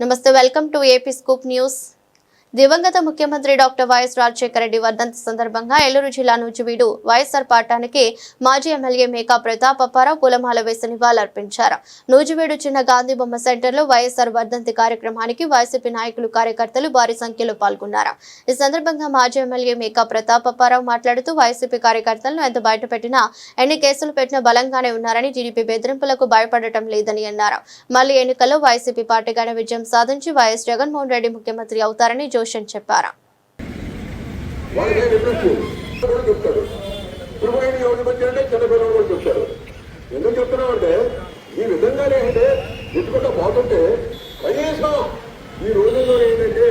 నమస్తే welcome to AP scoop news దివంగత ముఖ్యమంత్రి డాక్టర్ వైఎస్ రాజశేఖర రెడ్డి వర్ధంతి సందర్భంగా ఏలూరు జిల్లా నూజివీడు వైఎస్ఆర్ పాఠానికి మాజీ ఎమ్మెల్యే మేకా ప్రతాప్ అప్పారావు పూలమాల వేసి నివాళులర్పించారు. నూజివీడు చిన్న గాంధీ బొమ్మ సెంటర్లో వైఎస్ఆర్ వర్ధంతి కార్యక్రమానికి వైసీపీ నాయకులు కార్యకర్తలు భారీ సంఖ్యలో పాల్గొన్నారు. ఈ సందర్భంగా మాజీ ఎమ్మెల్యే మేకా ప్రతాప్ అప్పారావు మాట్లాడుతూ వైసీపీ కార్యకర్తలను ఎంత బయటపెట్టినా ఎన్ని కేసులు పెట్టినా బలంగానే ఉన్నారని టీడీపీ బెదిరింపులకు భయపడటం లేదని అన్నారు. మళ్ళీ ఎన్నికల్లో వైసీపీ పార్టీగానే విజయం సాధించి వైఎస్ జగన్మోహన్ రెడ్డి ముఖ్యమంత్రి అవుతారని జోషన్ చెప్పారు? వాళ్ళకి ఏం ఇంట్రెస్ట్ కూడా కూడా చెప్తారు. ఎందుకు చెప్తున్నావు అంటే ఈ విధంగానే అంటే ఎత్తుకుంటా పోతుంటే కనీసం ఈ రోజుల్లో ఏంటంటే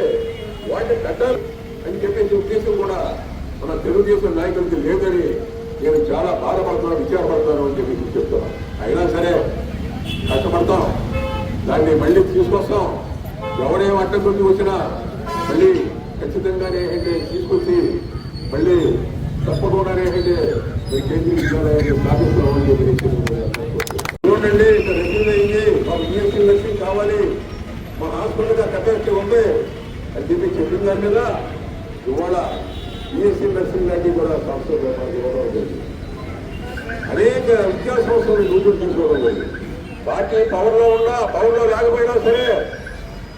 వాటిని కట్టాలి అని చెప్పేసి ఉద్దేశం కూడా మన తెలుగుదేశం నాయకులకి లేదని నేను చాలా బాధపడుతున్నాను విచారపడతాను అని చెప్పి చెప్తున్నాను. అయినా సరే కష్టపడతాం. దాన్ని మళ్ళీ తీసుకొస్తాం. ఎవడేం అడ్డం కొద్ది వచ్చినా మళ్ళీ ఖచ్చితంగానే ఏంటంటే తీసుకొచ్చి మళ్ళీ తప్పకుండానే ఏంటంటే కేంద్రీయ విద్యాలయాన్ని స్థాపిస్తామని చెప్పి చూడండి ఇక్కడ రెడ్యూల్ అయింది. మాకు ఈఎస్సీ నర్సింగ్ కావాలి. మా హాస్పిటల్గా కెపాసిటీ ఉంది అని చెప్పి చెప్పిన దాని మీద ఇవాళ ఈఎస్సీ నర్సింగ్ లాంటివి కూడా సంస్థలు ఇవ్వడం జరిగింది అనేక విద్యా సంస్థలు రూపులు తీసుకోవడం జరిగింది పార్టీ పవర్లో ఉన్నా పవర్లో లేకపోయినా సరే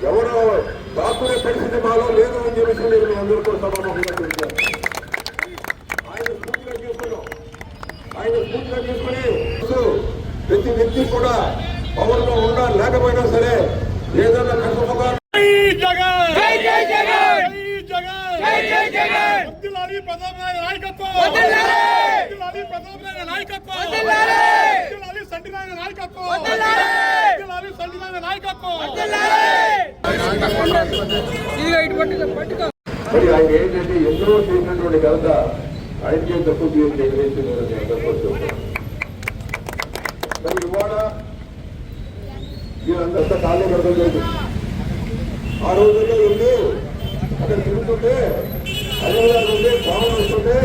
ఎవరో దాక్కునే పరిస్థితి మాలో లేదు అని చెప్పేసి నేను మీ అందరూ కూడా సమానంగా తెలిపాను ఆయన స్ఫూర్తిగా తీసుకున్నాం ఆయన స్ఫూర్తిగా తీసుకుని ప్రతి వ్యక్తి కూడా పవర్లో ఉన్నా లేకపోయినా సరే ఏదైనా కష్టముగా మరి ఆయన ఏంటంటే ఎందరో చేసినటువంటి ఘనత ఆయనకే తక్కువ చేసి ఎగరేసి నేను మీ అందరికీ మరి ఇవాళ వీళ్ళందరితో కాళ్ళు కడతం లేదు ఆ రోజుల్లో ఉండి అక్కడ తిరుగుతుంటే హైదరాబాద్ ఉంటే పావులు వస్తుంటే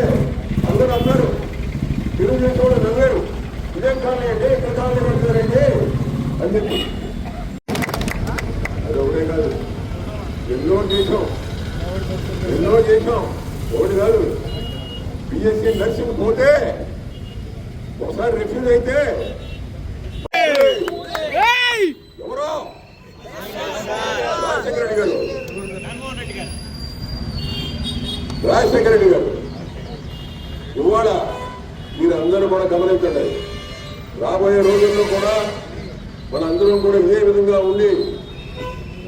అందరూ అన్నారు తెలుగుదేశం వాళ్ళు నవ్వారు ఇదేం కాలనీ అంటే ఇక్కడ కాలనీ కడతారంటే అని చెప్పి అది ఒకటే కాదు. ఎన్నో చేసాం ఎన్నో చేసాం ఒకటి కాదు. బిఎస్సీ నర్సింగ్ పోతే ఒకసారి రిఫ్యూజ్ అయితే ఎవరో? రాజశేఖర రెడ్డి గారు. రాజశేఖర రెడ్డి గారు. ఇవాళ మీరందరూ కూడా గమనించండి. రాబోయే రోజుల్లో కూడా మనందరం కూడా ఇదే విధంగా ఉండి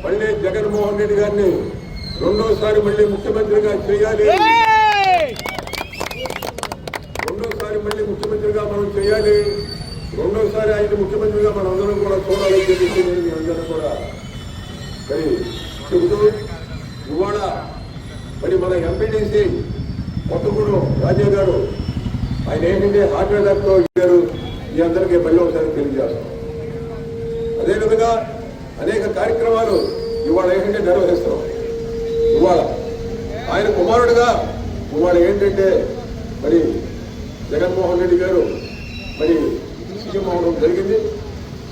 మళ్ళీ జగన్మోహన్ రెడ్డి గారిని రెండోసారి మళ్ళీ ముఖ్యమంత్రిగా చేయాలి రెండోసారి మళ్ళీ ముఖ్యమంత్రిగా మనం చేయాలి. రెండోసారి ఆయన ముఖ్యమంత్రిగా మనందరం అందరం కూడా చూడాలని చెప్పేసి నేను మీ అందరం కూడా మరి చెబుతూ ఇవాళ మరి మన ఎంపీటీసీ కొత్తగూడెం రాజీవ్ గారు ఆయన ఏంటంటే హార్ట్ అటాక్తో ఇచ్చారు మీ అందరికీ మళ్ళీ ఒకసారి తెలియజేస్తాం. అదేవిధంగా అనేక కార్యక్రమాలు ఇవాళ ఏంటంటే నిర్వహిస్తాం ఇవాళ ఆయన కుమారుడుగా ఇవాళ ఏంటంటే మరి జగన్మోహన్ రెడ్డి గారు మరి సీఎం అవడం జరిగింది.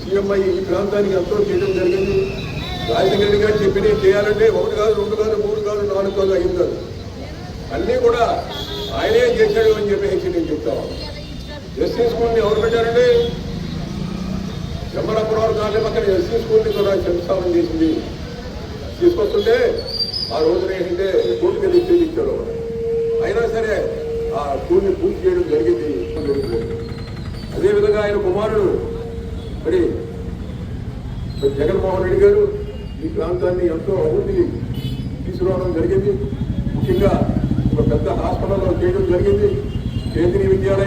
సీఎం ఈ ప్రాంతానికి ఎంతో చేయడం జరిగింది. రాజశేఖర గారు చెప్పినవి చేయాలంటే ఒకటి కాదు రెండు కాదు మూడు కాదు నాలుగు కాదు ఐదు కాదు. అన్నీ కూడా ఆయనే చేశాడు అని చెప్పేసి నేను చెప్తాను ఎస్సీ స్కూల్ని ఎవరు పెట్టారండి? చెమ్మరాపురం కాలనీ పక్కన ఎస్సీ స్కూల్ని కూడా శంస్థాపన చేసింది. తీసుకొస్తుంటే ఆ రోజున ఏంటంటే కోర్టుకి వెళ్ళి ఇచ్చారు. అయినా సరే ఆ స్కూల్ని పూర్తి చేయడం జరిగింది. అదేవిధంగా ఆయన కుమారుడు. మరి జగన్మోహన్ రెడ్డి గారు ఈ ప్రాంతాన్ని ఎంతో అభివృద్ధి తీసుకురావడం జరిగింది. ముఖ్యంగా ఒక పెద్ద హాస్పిటల్లో చేయడం జరిగింది. కేంద్రీయ విద్యాలయం